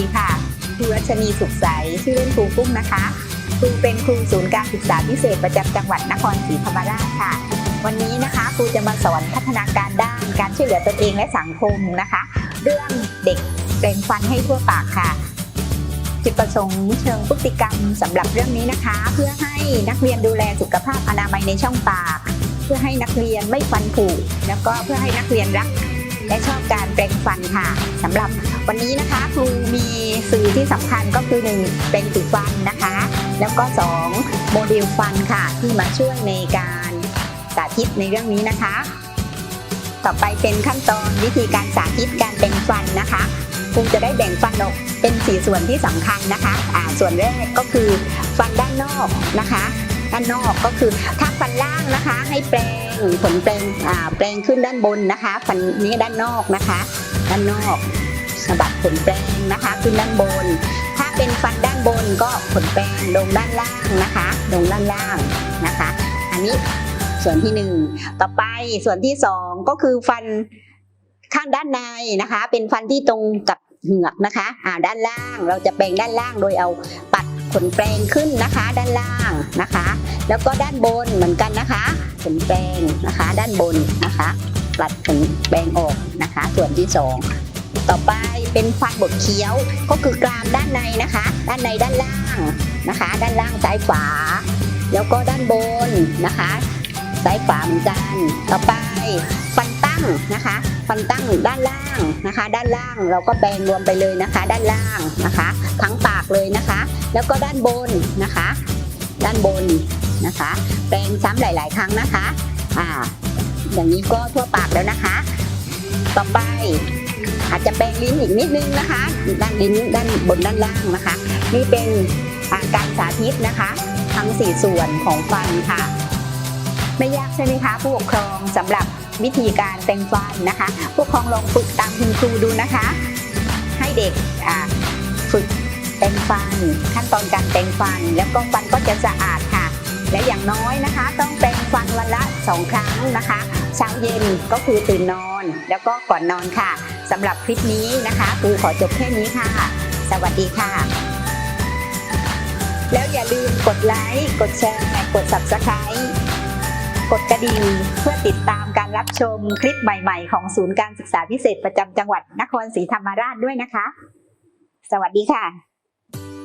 ดีค่ะครูรัชนีสุขใส ชื่อเล่นครูกุ้งนะคะ ครูเป็นครูศูนย์การศึกษาพิเศษประจำจังหวัดนครศรีธรรมราชค่ะ วันนี้นะคะครูจะมาสอนพัฒนาการด้านการช่วยเหลือตนเองและสังคมนะคะ เรื่องเด็กแปรงฟันให้ทั่วปากค่ะจุดประสงค์เชิงพฤติกรรมสำหรับเรื่องนี้นะคะ เพื่อให้นักเรียนดูแลสุขภาพอนามัยในช่องปาก เพื่อให้นักเรียนไม่ฟันผุแล้วก็เพื่อให้นักเรียนรัก และชอบการแปรงฟันค่ะสำหรับวันนี้นะคะครูมีสื่อที่สำคัญก็คือหนึ่งแปรงสีฟันนะคะ แล้วก็สองโมเดลฟันค่ะที่มาช่วยในการสาธิตในเรื่องนี้นะคะ ต่อไปเป็นขั้นตอนวิธีการสาธิตการแปรงฟันนะคะครูจะได้แบ่งฟันออกเป็นสี่ส่วนที่สำคัญนะคะอ่าส่วนแรกก็คือฟันด้านนอกนะคะ ด้านนอกก็คือถ้าฟันล่างนะคะให้แปรง ผลแปรงแปรงขึ้นด้านบนนะคะฟันนี้ด้านนอกนะคะ ด้านนอกสะบัดผลแปรงนะคะ ขึ้นด้านบน ถ้าเป็นฟันด้านบนก็ผลแปรงลงด้านล่างนะคะลงด้านล่างนะคะ อันนี้ส่วนที่หนึ่งต่อไปส่วนที่สองก็คือฟันข้างด้านในนะคะ เป็นฟันที่ตรงกับเหงือกนะคะอ่าด้านล่างเราจะแปรงด้านล่างโดยเอาปัดขนแปรงขึ้นนะคะ ด้านล่างนะคะ แล้วก็ด้านบนเหมือนกันนะคะ ขนแปรงนะคะ ด้านบนนะคะปัดขนแปรงออกนะคะ ส่วนที่สองต่อไปเป็นฟันบดเคี้ยวก็คือกรามด้านในนะคะ ด้านในด้านล่างนะคะ ด้านล่างซ้ายขวา แล้วก็ด้านบนนะคะซ้ายขวาเหมือนกัน ต่อไปฟันตั้งนะคะ ฟันตั้งด้านล่างนะคะ ด้านล่างเราก็แปรงรวมไปเลยนะคะ ด้านล่างนะคะ ทั้งปากเลยนะคะ แล้วก็ด้านบนนะคะ ด้านบน นะคะ แปรงซ้ำหลาย ๆ ครั้งนะคะอ่าอย่างนี้ก็ทั่วปากแล้วนะคะ ต่อไปอาจจะแปรงลิ้นอีกนิดนึงนะคะ ด้านลิ้นด้านบนด้านล่างนะคะ นี่เป็นาการสาธิตนะคะ ทั้ง4ส่วนของฟันค่ะ ไม่ยากใช่ไหมคะผู้ปกครองสำหรับวิธีการแปรงฟันนะคะ ผู้ปกครองลองฝึกตามคุณครูดูนะคะ ให้เด็กฝึกแปรงฟัน ขั้นตอนการแปรงฟัน แล้วก็ฟันก็จะสะอาดค่ะ และอย่างน้อยนะคะ ต้องแปรงฟันวันละ 2 ครั้งนะคะ เช้าเย็นก็คือตื่นนอน แล้วก็ก่อนนอนค่ะสำหรับคลิปนี้นะคะครูขอจบแค่นี้ค่ะ สวัสดีค่ะ แล้วอย่าลืมกดไลค์ กดแชร์ กด Subscribe กดกระดิ่งเพื่อติดตามการรับชมคลิปใหม่ ๆ ของศูนย์การศึกษาพิเศษประจำจังหวัดนครศรีธรรมราชด้วยนะคะ สวัสดีค่ะ